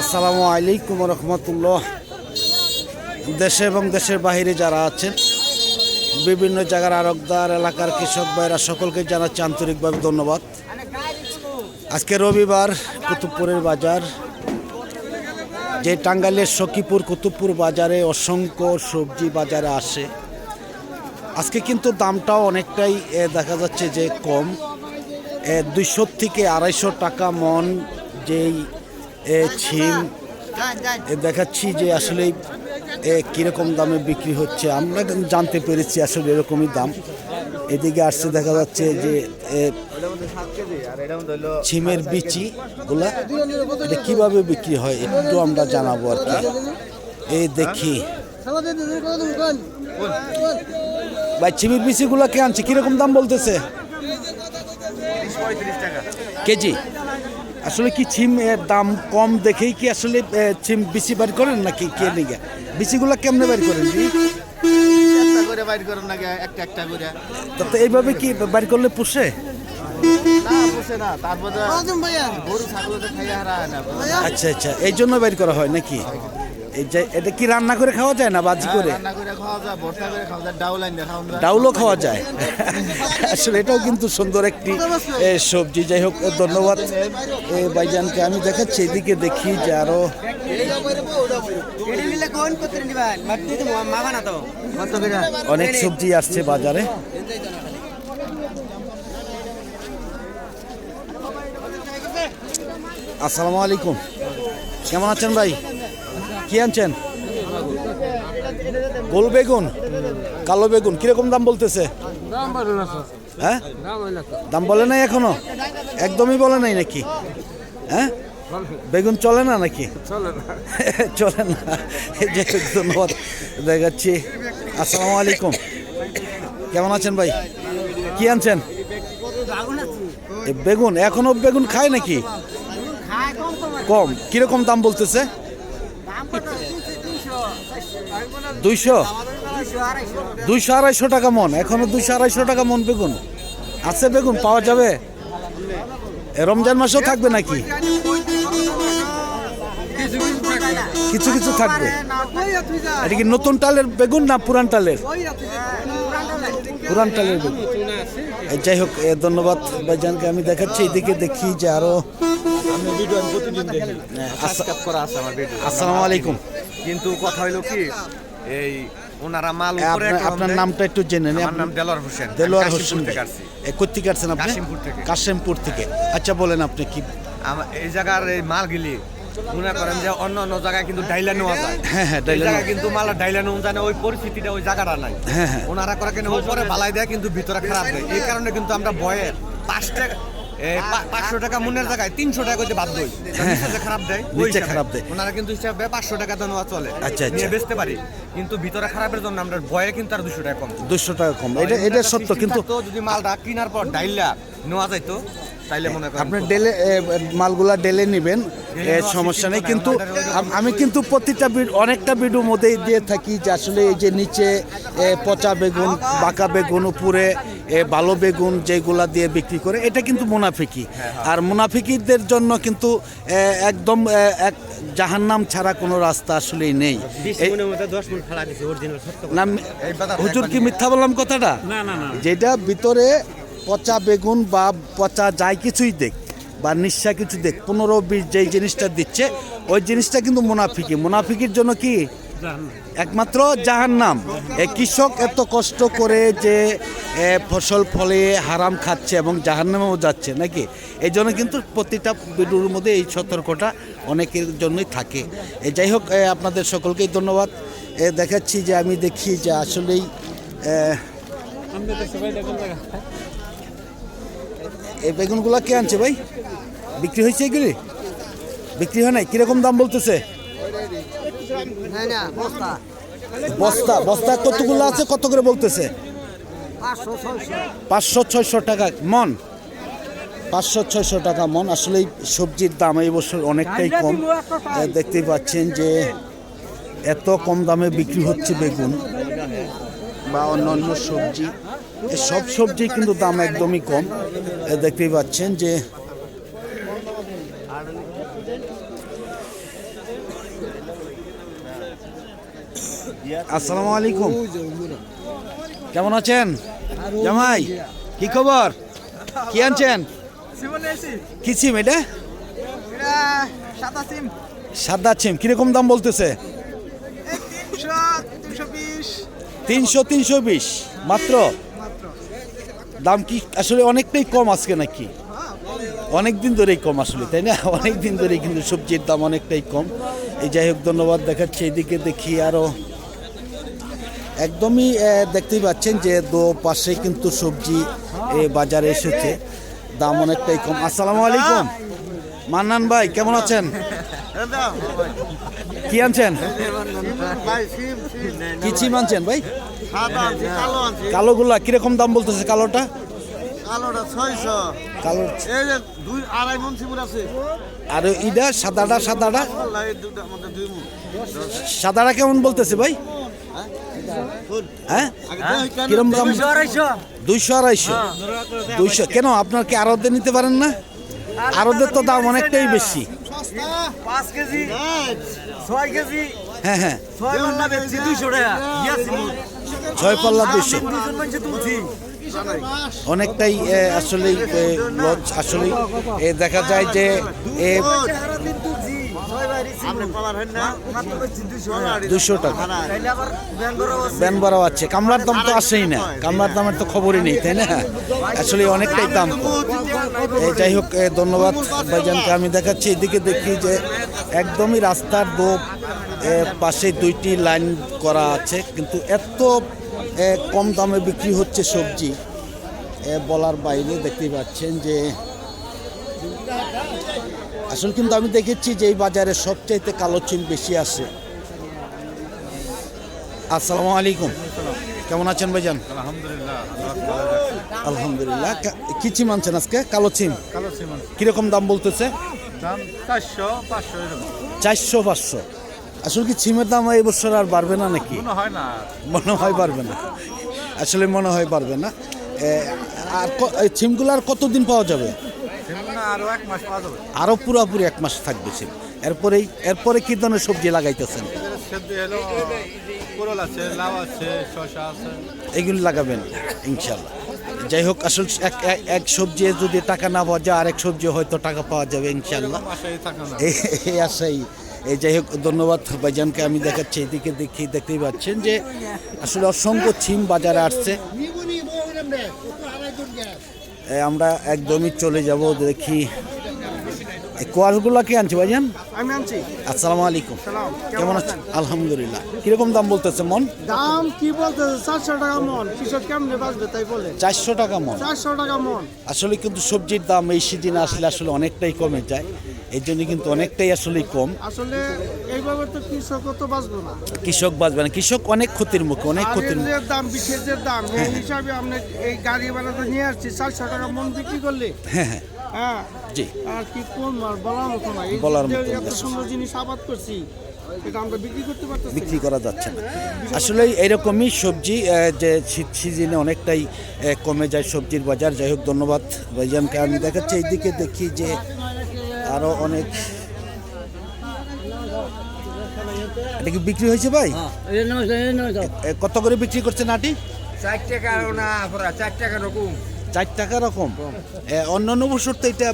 আসসালামু আলাইকুম রহমতুল্লাহ। দেশে এবং দেশের বাইরে যারা আছেন, বিভিন্ন জায়গার আরকদার এলাকার কৃষক ভাইরা, সকলকে জানাচ্ছি আন্তরিকভাবে ধন্যবাদ। আজকে রবিবার কুতুবপুরের বাজার। যে টাঙ্গাইলের সখীপুর কুতুবপুর বাজারে অসংখ্য সবজি বাজারে আসে। আজকে কিন্তু দামটাও অনেকটাই দেখা যাচ্ছে যে কম। দুইশো থেকে আড়াইশো টাকা মন যেই ছিম দেখাচ্ছি যে আসলে কীরকম দামে বিক্রি হচ্ছে। আমরা জানতে পেরেছি আসলে এরকমই দাম। এদিকে আসছে, দেখা যাচ্ছে যে ছিমের বিচি গুলা, এটা কীভাবে বিক্রি হয় একটু আমরা জানাব আর কি। এই দেখি। ভাই, ছিমের বিচিগুলা কে আনছে? কীরকম দাম বলতেছে? কেজি? আসলে কি ছিম এর দাম কম দেখেই কি আসলে ছিম বিচি বার করেন নাকি কে নিগে? বিচিগুলো কেমনে বার করেন? জি একটা করে বাইর করুন নাকি একটা একটা করে। তো এইভাবে কি বার করলে পুষে? না বসে না তারপরে গরু ছাগল তো খাইয়া হারা হয় না। আচ্ছা আচ্ছা এই জন্য বের করা হয় নাকি? যে এটা কি রান্না করে খাওয়া যায় না বাজি করে? ডাউলও খাওয়া যায়। আসলে এটাও কিন্তু সুন্দর একটি সবজি। যাই হোক ধন্যবাদ। এ, ভাইজানকে আমি দেখাচ্ছি এদিকে দেখি যে আরও অনেক সবজি আসছে বাজারে। আসসালামু আলাইকুম। কেমন আছেন ভাই? কি আনছেন? গোল বেগুন? কালো বেগুন কীরকম দাম বলতেছে? হ্যাঁ? দাম বলে নাই এখনও? একদমই বলে নাই নাকি? হ্যাঁ? বেগুন চলে না নাকি? চলে না। এই যে ধন্যবাদ দেখাচ্ছি। আসসালামু আলাইকুম। কেমন আছেন ভাই? কি আনছেন? এ বেগুন এখনও বেগুন খায় নাকি? কম। কীরকম দাম বলতেছে? দুইশো? দুইশো আড়াইশো টাকা মন। এখনও দুইশো আড়াইশো টাকা মন বেগুন। আছে বেগুন, পাওয়া যাবে? রমজান মাসেও থাকবে নাকি? কিছু কিছু থাকবে। এটা কি নতুন টালের বেগুন না পুরান টালের পুরান টালের বেগুন। যাই হোক ধন্যবাদ ভাইজানকে। আমি দেখাচ্ছি এদিকে, দেখি যে আরও ভিডিও আসসালামু আলাইকুম। কিন্তু কথা হইল কি এই ওনারা মাল উপরে আপনার আপনার নামটা একটু জেনে নিন। আমার নাম দেলোয়ার হোসেন। দেলোয়ার হোসেন। কোথেকে কাটছেন আপনি? কাশিমপুর থেকে। কাশিমপুর থেকে। আচ্ছা বলেন আপনি কি এই জায়গার এই মালগুলি মনে করেন যে অন্য অন্য জায়গায় কিন্তু ডাইলা নেওয়া যায়। হ্যাঁ, হ্যাঁ, ডাইলা কিন্তু মালা ডাইলা নেওয়া যায় না। ওই পরিস্থিতিটা ওই জায়গাটা নাই। হ্যাঁ, হ্যাঁ। ওনারা করে কেন? উপরে বালাই দেয় কিন্তু ভিতরে খারাপ দেয়। এই কারণে কিন্তু আমরা ভয়ে পাঁচ টাকা পাঁচশো টাকা মনের জায়গায় তিনশো টাকা করতে বাধ্য হই। নিচে খারাপ দেয় হ্যাঁ, নিচে খারাপ দেয়। ওনারা কিন্তু হিসাবে পাঁচশো টাকা তো নেওয়া চলে। আচ্ছা, আচ্ছা। নিয়ে বেচতে পারি। কিন্তু ভিতরে খারাপের জন্য আমরা ভয়ে কিন্তু আর দুশো টাকা কম। দুশো টাকা কম। এটা এটা সত্য কিন্তু যদি মালটা কেনার পর ডাইলা নেওয়া যাইতো তাইলে মনে করেন আপনি ডেলে মালগুলা ডেলে নেবেন সমস্যা নেই। কিন্তু আমি কিন্তু প্রতিটা অনেকটা ভিডিওর মধ্যেই দিয়ে থাকি যে আসলে এই যে নিচে পচা বেগুন বাঁকা বেগুন উপরে ভালো বেগুন যেগুলা দিয়ে বিক্রি করে এটা কিন্তু মুনাফিকি। আর মুনাফিকিদের জন্য কিন্তু একদম এক জাহান্নাম ছাড়া কোনো রাস্তা আসলেই নেই। হুজুর কি মিথ্যা বললাম কথাটা? যেটা ভিতরে পচা বেগুন বা পচা যাই কিছুই দেখ বা নিঃশ্বা কিছু দেখ পনেরো বিশ যেই জিনিসটা দিচ্ছে ওই জিনিসটা কিন্তু মুনাফিকি। মুনাফিকির জন্য কি? একমাত্র জাহান্নাম। এই কৃষক এত কষ্ট করে যে ফসল ফলে হারাম খাচ্ছে এবং জাহান্নামেও যাচ্ছে নাকি? এই জন্য কিন্তু প্রতিটা ভিডিওর মধ্যে এই সতর্কটা অনেকের জন্যই থাকে। যাই হোক আপনাদের সকলকেই ধন্যবাদ। এ, দেখাচ্ছি যে আমি দেখি যে আসলেই এই বেগুনগুলা কে আনছে ভাই? বিক্রি হয়েছে এগুলি? বিক্রি হয় নাই? কীরকম দাম বলতেছে? বস্তা। বস্তা কতগুলো আছে? কত করে বলতেছে? পাঁচশো ছয়শো। টাকা। মন পাঁচশো ছয়শো টাকা মন। আসলে সবজির দাম এই বছর অনেকটাই কম। দেখতেই পাচ্ছেন যে এত কম দামে বিক্রি হচ্ছে বেগুন বা অন্যান্য সবজি। সব সবজি কিন্তু দাম একদমই কম। দেখতেই পাচ্ছেন যে আসসালামু আলাইকুম। কেমন আছেন? জামাই, কি খবর? কি আনছেন? কি সিম এটা? সাদা সিম। কীরকম দাম বলতেছে? তিনশো তিনশো বিশ। মাত্র? দাম কি আসলে অনেকটাই কম আজকে নাকি? অনেক দিন ধরেই কম আসলে, তাই না? অনেক দিন ধরেই কিন্তু সবজির দাম অনেকটাই কম। এই যাই হোক, ধন্যবাদ দেখাচ্ছি। এদিকে দেখি আরও একদমই দেখতেই পাচ্ছেন যে দো পাশে কিন্তু সবজি এ, বাজারে এসেছে। দাম অনেকটাই কম। আসসালামু আলাইকুম। মান্নান ভাই কেমন আছেন? কি আনছেন? কি চিম আনছেন ভাই? কালোগুলা কীরকম দাম বলতেছে কালোটা? আর ইটা সাদাটা সাদাটা সাদাটা কেমন বলতেছে ভাই? হ্যাঁ? কিরম দাম? দুইশো আড়াইশো। দুইশো কেন আপনার কি আরদে নিতে পারেন না? আরদের তো দাম অনেকটাই বেশি। হ্যাঁ হ্যাঁ। ছয় পাল্লা দুইশো তুলছি। অনেকটাই এ, লজ আসলেই এ, দেখা যায় যে দুশো টাকা। ব্যান বাড়াও আছে। কামলার দাম তো আসেই না। কামলার দামের তো খবরই নেই, তাই না? আসলে অনেকটাই দাম। যাই হোক ধন্যবাদ ভাইজানকে। আমি দেখাচ্ছি এদিকে দেখি যে একদমই রাস্তার দো পাশে দুইটি লাইন করা আছে। কিন্তু এত কম দামে বিক্রি হচ্ছে সবজি বলার বাইরে দেখতে পাচ্ছেন যে আসলে কিন্তু আমি দেখেছি যে এই বাজারে সবচাইতে কালো চিন বেশি আসে আসসালামু আলাইকুম। কেমন আছেন ভাইজান? আলহামদুলিল্লাহ কা- কি চিম আনছেন আজকে? কালো চিম কীরকম দাম বলতেছে? চারশো পাঁচশো আসলে কি সিমের দাম এই বছর আর বাড়বে না নাকি? মনে হয় পারবে না। আসলে মনে হয় বাড়বে না। আর সিমগুলো আর কতদিন পাওয়া যাবে? আরও পুরোপুরি এক মাস থাকবে সিম। এরপরেই এরপরে কি ধরনের সবজি লাগাইতেছেন? এগুলি লাগাবেন ইনশাল্লাহ যাই হোক আসল এক এক- সবজি যদি টাকা না পাওয়া যায় আরেক সবজি হয়তো টাকা পাওয়া যাবে ইনশাল্লাহ এই আশাই। এই যাই হোক ধন্যবাদ ভাইজানকে। আমি দেখাচ্ছি এদিকে দেখি দেখতেই পাচ্ছেন যে আসলে অসংখ্য ছিম বাজারে আসছে। আমরা একদমই চলে যাব দেখি এই কোয়াশগুলো কি আনছে ভাইজান? আমি আনছি। আসসালামু আলাইকুম। কেমন আছেন? আলহামদুলিল্লাহ। কীরকম দাম বলতেছে মন? দাম কি বলতে চারশো টাকা মন। কৃষক কেমনে বাঁচবে তাই বলে? চারশো টাকা মন। চারশো টাকা মন। আসলে কিন্তু সবজির দাম এই সিজনে আসলে আসলে অনেকটাই কমে যায়। এই জন্য কিন্তু অনেকটাই আসলে কম। আসলে এইভাবে তো কৃষক তো বাঁচবো না। কৃষক বাঁচবে না। কৃষক অনেক ক্ষতির মুখে অনেক ক্ষতির মুখে। দাম বিশের যে দাম এই হিসাবে আপনি এই গাড়ি বানাতে নিয়ে আসছি। চারশো টাকা মন বিক্রি করলে হ্যাঁ হ্যাঁ। হ্যাঁ? জি। আর কি কোন আর বলার মতো না। এই বলার মতো এত সুন্দর জিনিস আবাদ করছি এটা আমরা বিক্রি করতে পারতেছি বিক্রি করা যাচ্ছে না। আসলে এইরকমই সবজি যে শীত সিজনে অনেকটাই কমে যায় সবজির বাজার। যাই হোক ধন্যবাদ ভাইজানকে। আমি দেখাচ্ছি এইদিকে দেখি যে আরও অনেক এটা কি বিক্রি হয়েছে ভাই? কত করে বিক্রি করছেন আটি চার টাকা না চার টাকা রকম চার টাকা রকম। অন্য অন্যান্য বছর তো এটা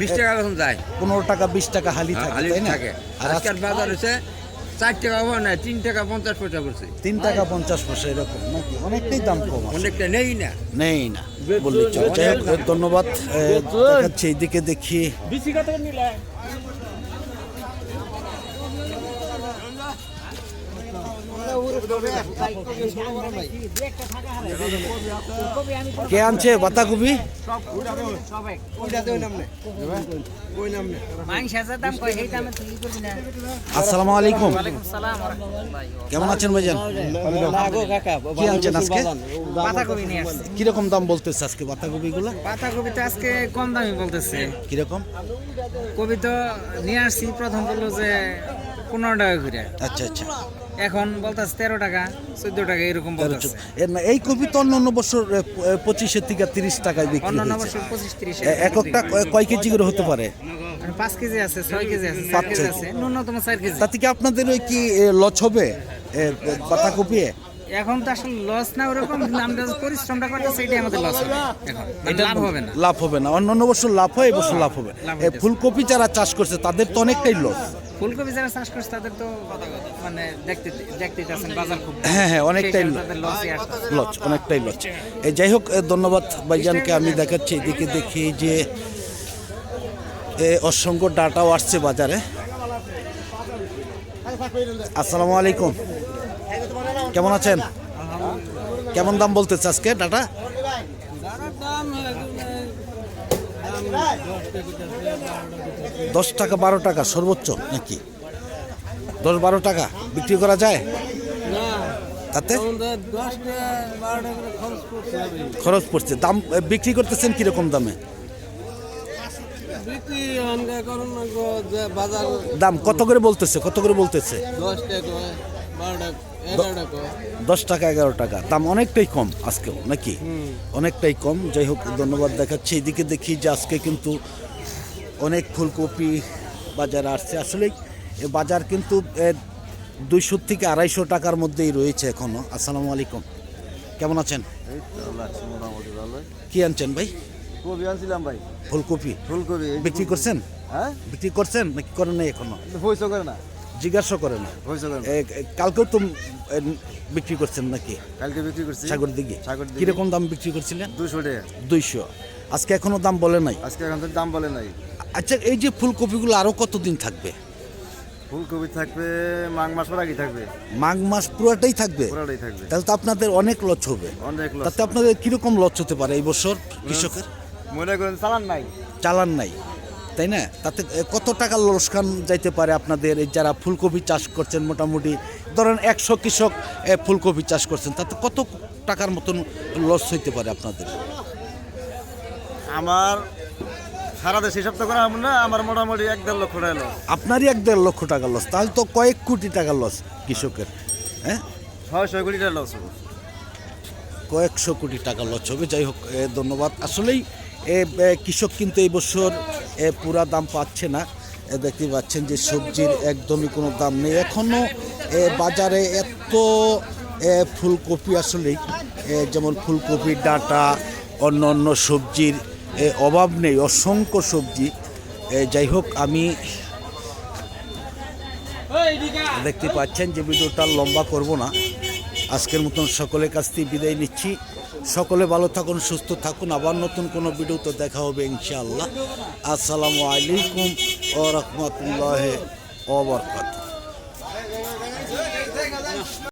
বিশ টাকা রকম যায়। পনেরো টাকা বিশ টাকা হালি থাকে আলি তাই না? আর আজকের বাজার হচ্ছে চার টাকা হওয়া নাই তিন টাকা পঞ্চাশ পয়সা পড়ছে। তিন টাকা পঞ্চাশ পয়সা এরকম নাকি? অনেকটাই দাম কম অনেকটা নেই না। নেই না বললে ধন্যবাদ। দেখাচ্ছি এইদিকে দেখি। কে আনছে? বাতাকপি আসসালামু আলাইকুম। কেমন আছেন ভাইজান? কি আনছেন আজকে? পাতাকপি নিয়ে আসছে কীরকম দাম বলতেছে আজকে বাতাকপি গুলো পাতাকপি তো আজকে কম দামি বলতেছে। কীরকম? কবি তো নিয়ে আসছি প্রথম বলল যে পনেরো টাকা করে। আচ্ছা আচ্ছা। এখন বলতেছে তেরো টাকা চোদ্দ টাকা এরকম বলতেছে। এই কপি তো অন্য অন্য বছর পঁচিশের থেকে তিরিশ টাকায় বিক্রি অন্যান্য বছর পঁচিশ তিরিশ এ- এককটা কয়- কেজি করে হতে পারে? পাঁচ কেজি আছে ছয় কেজি আছে চার কেজি আছে ন্যূনতম চার কেজি। তাতে কি আপনাদের ওই কি লচ হবে? এ, বাঁধাকপি এখন তো আসলে লস না ওরকম আমরা পরিশ্রমটা করতেছি এটাই আমাদের লস হবে এখন। মানে লাভ হবে না। লাভ হবে না। অন্য অন্য বছর লাভ হয় এবছর লাভ হবে। লাভ হইতেছে। ফুলকপি যারা চাষ করছে তাদের তো অনেকটাই লস। ফুলকপি যারা চাষ করছে তাদের তো মানে দেখতে দেখতে আছেন বাজার খুব হ্যাঁ, হ্যাঁ, অনেকটাই লচ অনেকটাই লচ এই যাই হোক ধন্যবাদ ভাইজানকে আমি দেখাচ্ছি এদিকে দেখি যে এ, অসংখ্য ডাটাও আসছে বাজারে। আসসালামু আলাইকুম। কেমন আছেন? কেমন দাম বলতেছে আজকে ডাটা? দশ টাকা, বারো টাকা, সর্বোচ্চ নাকি? দশ, বারো টাকা বিক্রি করা যায়? তাতে? খরচ পড়ছে। দাম বিক্রি করতেছেন কীরকম দামে? দাম কত করে বলতেছে? কত করে বলতেছে? দশ টাকা। দশ টাকা এগারো টাকা। দাম অনেকটাই কম আজকেও নাকি? অনেকটাই কম। যাই হোক ধন্যবাদ দেখাচ্ছি। এদিকে দেখি যে আজকে কিন্তু অনেক ফুলকপি বাজারে আসছে। আসলে এ বাজার কিন্তু দুইশো থেকে আড়াইশো টাকার মধ্যেই রয়েছে এখনও। আসসালামু আলাইকুম। কেমন আছেন? মোটামুটি কি আনছেন ভাই? কবি আনছিলাম ভাই। ফুলকপি। ফুলকপি বিক্রি করছেন? হ্যাঁ? বিক্রি করছেন? নাকি করেন নাই এখনও? পয়সা করে না। জিজ্ঞাসা করে না। কালকেও তো বিক্রি করছেন নাকি? কালকে বিক্রি করছি। সাগর দিকে। কীরকম দাম বিক্রি করছিলেন? দুশো টাকা। দুইশো। আজকে এখনও দাম বলে নাই? আজকে এখন দাম বলে নাই। আচ্ছা এই যে ফুলকপিগুলো আরও কতদিন থাকবে? ফুলকপি থাকবে মাঘ মাস পর আগে থাকবে। মাঘ মাস পুরোটাই থাকবে? পুরাটাই থাকবে। তাহলে তো আপনাদের অনেক লচ হবে। অনেক লস তাতে আপনাদের কীরকম লচ হতে পারে এই বছর কৃষকের? মনে করেন চালান নাই। চালান নাই। তাই না? তাতে কত টাকা লোকসান যাইতে পারে আপনাদের এই যারা ফুলকপি চাষ করছেন মোটামুটি? ধরেন একশো কৃষক ফুলকপি চাষ করছেন তাতে কত টাকার মতন লস হইতে পারে আপনাদের? আমার সারা দেশ হিসাব তো করা হবে না আমার মোটামুটি এক দেড় লক্ষ টাকা লস। আপনারই এক দেড় লক্ষ টাকা লস তাহলে তো কয়েক কোটি টাকা লস কৃষকের হ্যাঁ? ছয় ছয় কোটি টাকা লস কয়েকশো কোটি টাকা লস হবে যাই হোক এ, ধন্যবাদ। আসলেই কৃষক কিন্তু এই বছর পুরা দাম পাচ্ছে না। দেখতে পাচ্ছেন যে সবজির একদমই কোনো দাম নেই। এখনও বাজারে এত ফুলকপি আসলেই যেমন ফুলকপির ডাঁটা, অন্য অন্য সবজির অভাব নেই, অসংখ্য সবজি। যাই হোক, আমি দেখতে পাচ্ছেন যে ভিডিওটা লম্বা করব না। আজকের মতন সকলের কাছ থেকে বিদায় নিচ্ছি। সকলে ভালো থাকুন, সুস্থ থাকুন। আবার নতুন কোনো ভিডিওতে দেখা হবে ইনশাআল্লাহ। আসসালামু আলাইকুম ও রহমতুল্লাহ ওবরকাত